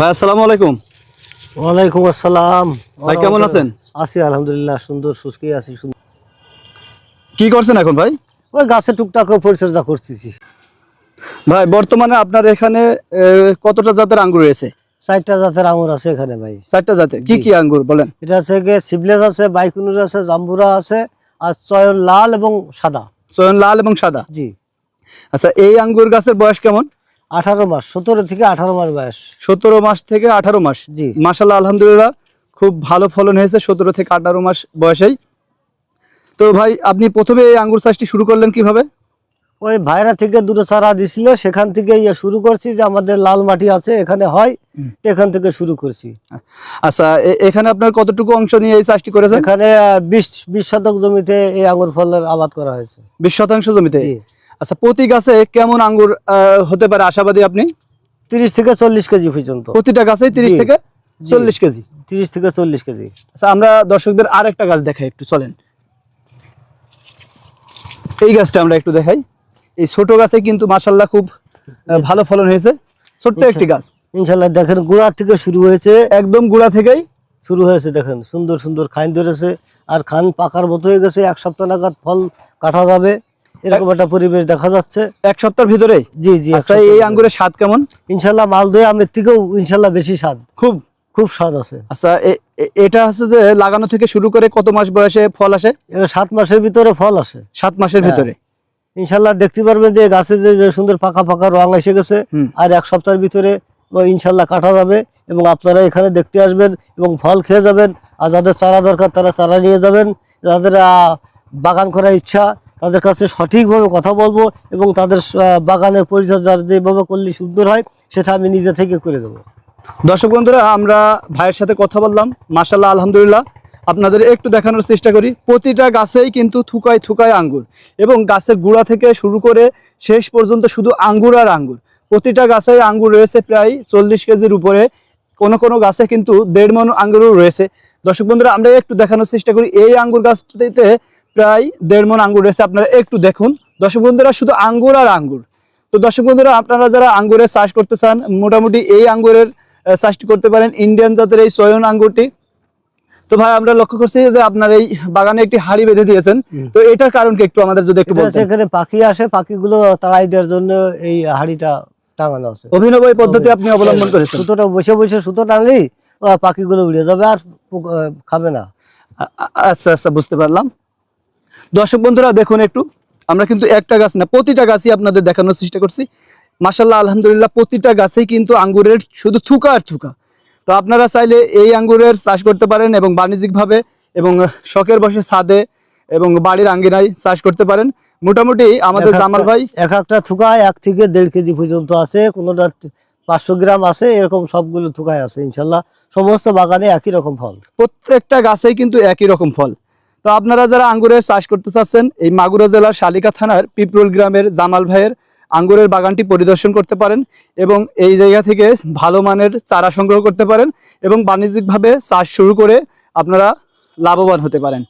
ভাই আসসালামু আলাইকুম। ওয়ালাইকুম আসসালাম। ভাই, কেমন আছেন? আছি আলহামদুলিল্লাহ সুন্দর সুস্থই আছি সুন্দর। কি করছেন এখন ভাই? ওই গাছে টুকটাক পরিচর্যা করতেছি। ভাই বর্তমানে আপনার এখানে কতটা জাতের আঙ্গুর রয়েছে? চারটা জাতের আঙুর আছে এখানে ভাই। চারটা জাতের। কি কি আঙ্গুর বলেন? এটা আছে গিয়ে সিবলেস আছে বাইকুনুর আছে জাম্বুরা আছে আর চয়ন লাল এবং সাদা। চয়ন লাল এবং সাদা। জি। আচ্ছা এই আঙ্গুর গাছের বয়স কেমন? আঠারো মাস সতেরো থেকে আঠারো মাস বয়স। সতেরো মাস থেকে আঠারো মাস। জি। মাসাল্লাহ আলহামদুলিল্লাহ খুব ভালো ফলন হয়েছে সতেরো থেকে আঠারো মাস বয়সেই। তো ভাই আপনি প্রথমে এই আঙ্গুর চাষটি শুরু করলেন কীভাবে? ওই ভাইরা থেকে দুটো চারা দিছিল সেখান থেকে ইয়ে শুরু করছি যে আমাদের লাল মাটি আছে এখানে হয় এখান থেকে শুরু করছি। আচ্ছা এখানে আপনার কতটুকু অংশ নিয়ে এই চাষটি করেছেন? এখানে বিশ বিশ শতক জমিতে এই আঙুর ফলের আবাদ করা হয়েছে। বিশ শতাংশ জমিতে? আচ্ছা প্রতি গাছে কেমন আঙ্গুর হতে পারে আশাবাদী আপনি? তিরিশ থেকে চল্লিশ কেজি পর্যন্ত। প্রতিটা গাছেই তিরিশ থেকে চল্লিশ কেজি? তিরিশ থেকে চল্লিশ কেজি। আচ্ছা আমরা দর্শকদের আর একটা গাছ দেখাই একটু চলেন। এই গাছটা আমরা একটু দেখাই। এই ছোট গাছে কিন্তু মাসাল্লাহ খুব ভালো ফলন হয়েছে। ছোট্ট। একটি গাছ। ইনশাল্লাহ দেখেন গোড়া থেকে শুরু হয়েছে। একদম গুড়া থেকেই? শুরু হয়েছে দেখেন সুন্দর সুন্দর খান ধরেছে। আর খান পাকার মতো হয়ে গেছে এক সপ্তাহ নাগাদ ফল কাটা যাবে। এরকম একটা পরিবেশ দেখা যাচ্ছে। এক সপ্তাহের ভিতরে জি জি আচ্ছা এই আঙ্গুরের স্বাদ কেমন? ইনশাল্লাহ মাল মালদহ আমের থেকেও ইনশাল্লাহ বেশি স্বাদ। খুব? খুব স্বাদ আছে। আচ্ছা এটা হচ্ছে যে লাগানো থেকে শুরু করে কত মাস বয়সে ফল আসে? সাত মাসের ভিতরে ফল আসে। সাত মাসের হ্যাঁ। ভিতরে? ইনশাল্লাহ দেখতে পারবেন যে গাছে যে সুন্দর পাকা পাকা রং এসে গেছে আর এক সপ্তাহের ভিতরে ইনশাল্লাহ কাটা যাবে এবং আপনারা এখানে দেখতে আসবেন এবং ফল খেয়ে যাবেন। আর যাদের চারা দরকার তারা চারা নিয়ে যাবেন। যাদের বাগান করার ইচ্ছা তাদের কাছে সঠিকভাবে কথা বলব এবং তাদের বাগানের পরিচর্যা যেভাবে করলে সুন্দর হয়, সেটা আমি নিজে থেকে করে দেবো। দর্শক বন্ধুরা, আমরা ভাইয়ের সাথে কথা বললাম। মাসাল্লাহ আলহামদুলিল্লাহ। আপনাদের একটু দেখানোর চেষ্টা করি। প্রতিটা গাছেই কিন্তু থুকায় থুকায় আঙ্গুর এবং গাছের গুঁড়া থেকে শুরু করে শেষ পর্যন্ত শুধু আঙ্গুর আর আঙ্গুর। প্রতিটা গাছেই আঙ্গুর রয়েছে প্রায় চল্লিশ কেজির উপরে। কোনো কোনো গাছে কিন্তু দেড় মন আঙ্গুরও রয়েছে। দর্শক বন্ধুরা, আমরা একটু দেখানোর চেষ্টা করি। এই আঙ্গুর গাছটিতে প্রায় দেড় মন আঙ্গুর রয়েছে আপনারা একটু দেখুন। দর্শক বন্ধুরা শুধু আঙ্গুর আর আঙ্গুর। তো দর্শক বন্ধুরা আপনারা যারা আঙ্গুরের চাষ করতে চান মোটামুটি এই আঙ্গুরের চাষটি করতে পারেন। ইন্ডিয়ান জাতের এই চয়ন আঙ্গুরটি। তো ভাই আমরা লক্ষ্য করছি যে আপনার এই বাগানে একটি হাড়ি বেঁধে দিয়েছেন। তো এটার কারণ কি একটু আমাদের যদি একটু বলতেন। এখানে পাখি আসে পাখিগুলো তাড়াই দেওয়ার জন্য এই হাড়িটা টাঙানো আছে। অভিনব এই পদ্ধতি আপনি অবলম্বন করেছেন। সুতোটা বসে বসে সুতো টানলেই পাখিগুলো উড়ে যাবে আর খাবে না। আচ্ছা আচ্ছা বুঝতে পারলাম। দর্শক বন্ধুরা দেখুন একটু। আমরা কিন্তু একটা গাছ না প্রতিটা গাছই আপনাদের দেখানোর চেষ্টা করছি। মাসাল্লাহ আলহামদুলিল্লাহ প্রতিটা গাছেই কিন্তু আঙ্গুরের শুধু থুকা আর থুকা। তো আপনারা চাইলে এই আঙ্গুরের চাষ করতে পারেন এবং বাণিজ্যিকভাবে এবং শখের বসে ছাদে এবং বাড়ির আঙ্গিনায় চাষ করতে পারেন। মোটামুটি আমাদের জামাল ভাই। এক একটা থুকায় এক থেকে দেড় কেজি পর্যন্ত আছে কোনোটা পাঁচশো গ্রাম আছে এরকম সবগুলো থুকায় আছে ইনশাল্লাহ সমস্ত বাগানে একই রকম ফল। প্রত্যেকটা গাছেই কিন্তু একই রকম ফল। তো আপনারা যারা আঙ্গুরের চাষ করতে চাচ্ছেন, এই মাগুরা জেলার শালিকা থানার পিপরুল গ্রামের জামাল ভাইয়ের আঙ্গুরের বাগানটি পরিদর্শন করতে পারেন এবং এই জায়গা থেকে ভালো মানের চারা সংগ্রহ করতে পারেন এবং বাণিজ্যিকভাবে চাষ শুরু করে আপনারা লাভবান হতে পারেন।